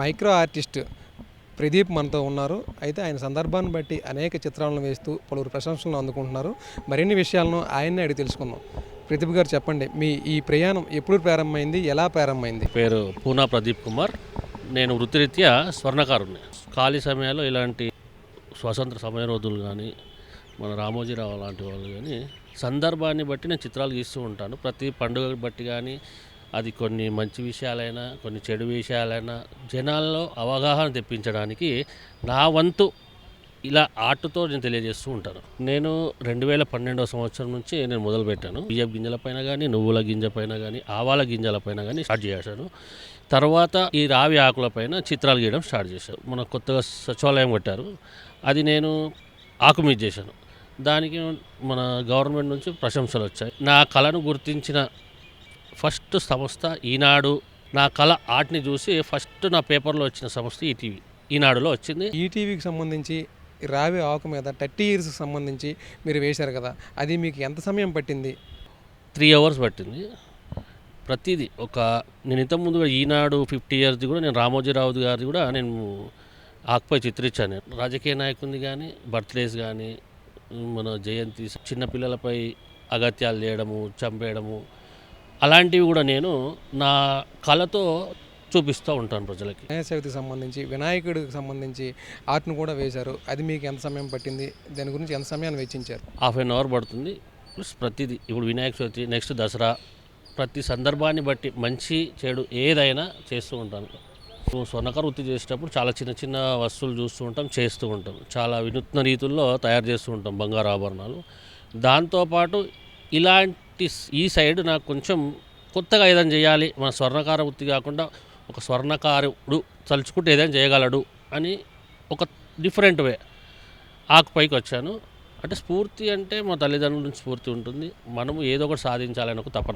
Micro artist Pradeep మనతో ఉన్నారు. అయితే ఆయన సందర్భాన్ని బట్టి అనేక చిత్రాలను వేస్తూ పలువురు ప్రశంసలను అందుకుంటున్నారు. మరిన్ని విషయాలను ఆయన్నే అడిగి తెలుసుకుందాం. ప్రదీప్ గారు చెప్పండి మీ ఈ ప్రయాణం ఎప్పుడు ప్రారంభమైంది ఎలా ప్రారంభమైంది? పేరు పూనా ప్రదీప్ కుమార్. నేను వృత్తిరీత్యా స్వర్ణకారుని ఖాళీ సమయాల్లో ఇలాంటి స్వతంత్ర సమయ రోజులు కానీ మన రామోజీరావు లాంటి వాళ్ళు కానీ సందర్భాన్ని బట్టి నేను చిత్రాలు గీస్తూ ఉంటాను. ప్రతి పండుగ బట్టి కానీ అది కొన్ని మంచి విషయాలైనా కొన్ని చెడు విషయాలైనా జనాల్లో అవగాహన తెప్పించడానికి నా వంతు ఇలా ఆర్ట్తో నేను తెలియజేస్తూ ఉంటాను. నేను రెండు వేల పన్నెండవ సంవత్సరం నుంచి నేను మొదలుపెట్టాను. బియ్యం గింజల పైన కానీ నువ్వుల గింజ పైన కానీ ఆవాల గింజల పైన కానీ స్టార్ట్ చేశాను. తర్వాత ఈ రావి ఆకుల పైన చిత్రాలు గీయడం స్టార్ట్ చేశాను. మన కొత్తగా సచివాలయం కట్టారు. అది నేను ఆకు మీద చేశాను. దానికి మన గవర్నమెంట్ నుంచి ప్రశంసలు వచ్చాయి. నా కళను గుర్తించిన ఫస్ట్ సంస్థ ఈనాడు నా కళ ఆర్ట్ని చూసి ఫస్ట్ నా పేపర్లో వచ్చిన సంస్థ ఈటీవీ. ఈనాడులో వచ్చింది. ఈటీవీకి సంబంధించి రావి ఆకు మీద థర్టీ ఇయర్స్కి సంబంధించి మీరు వేశారు కదా అది మీకు ఎంత సమయం పట్టింది? త్రీ అవర్స్ పట్టింది. ప్రతిదీ ఒక నేను ఇంత ముందు కూడా ఈనాడు ఫిఫ్టీ ఇయర్స్ది కూడా నేను రామోజీరావు గారిది కూడా నేను ఆకుపై చిత్రించాను. రాజకీయ నాయకుని కానీ బర్త్డేస్ కానీ మన జయంతి చిన్నపిల్లలపై అగత్యాలు చేయడము చంపేయడము అలాంటివి కూడా నేను నా కళతో చూపిస్తూ ఉంటాను ప్రజలకి. వినాయక చవితికి సంబంధించి వినాయకుడికి సంబంధించి ఆర్ట్ను కూడా వేశారు. అది మీకు ఎంత సమయం పట్టింది? దాని గురించి ఎంత సమయాన్ని వెచ్చించారు? హాఫ్ అన్ అవర్ పడుతుంది. ప్లస్ ప్రతిదీ. ఇప్పుడు వినాయక చవితి నెక్స్ట్ దసరా. ప్రతి సందర్భాన్ని బట్టి మంచి చెడు ఏదైనా చేస్తూ ఉంటాను. స్వర్ణకార వృత్తి చేసేటప్పుడు చాలా చిన్న చిన్న వస్తువులు చూస్తూ ఉంటాం చేస్తూ ఉంటాం. చాలా వినూత్న రీతుల్లో తయారు చేస్తూ ఉంటాం బంగారు ఆభరణాలు. దాంతోపాటు ఇలాంటి స్- ఈ సైడ్ నాకు కొంచెం కొత్తగా ఏదైనా చేయాలి మన స్వర్ణకార వృత్తి కాకుండా ఒక స్వర్ణకారుడు తలుచుకుంటే ఏదైనా చేయగలడు అని ఒక డిఫరెంట్ వే ఆకుపైకి వచ్చాను. అంటే స్ఫూర్తి అంటే మా తల్లిదండ్రుల నుంచి స్ఫూర్తి ఉంటుంది. మనము ఏదో ఒకటి సాధించాలని ఒక తపన.